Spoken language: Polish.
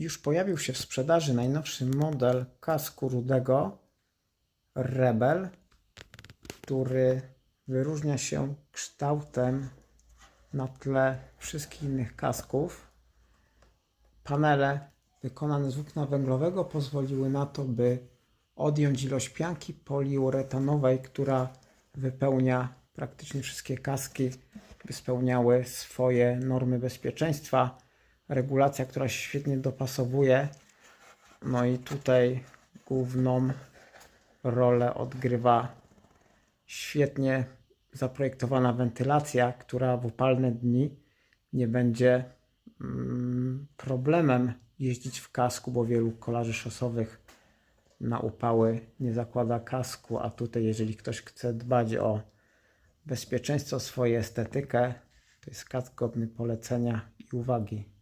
już pojawił się w sprzedaży najnowszy model kasku rudego Rebel, który wyróżnia się kształtem na tle wszystkich innych kasków. Panele wykonane z włókna węglowego pozwoliły na to, by odjąć ilość pianki poliuretanowej, która wypełnia praktycznie wszystkie kaski, by spełniały swoje normy bezpieczeństwa. Regulacja, która się świetnie dopasowuje. No i tutaj główną rolę odgrywa świetnie zaprojektowana wentylacja, która w upalne dni nie będzie mm, problemem jeździć w kasku, bo wielu kolarzy szosowych na upały nie zakłada kasku, a tutaj jeżeli ktoś chce dbać o bezpieczeństwo, swoją estetykę, to jest kask godny polecenia i uwagi.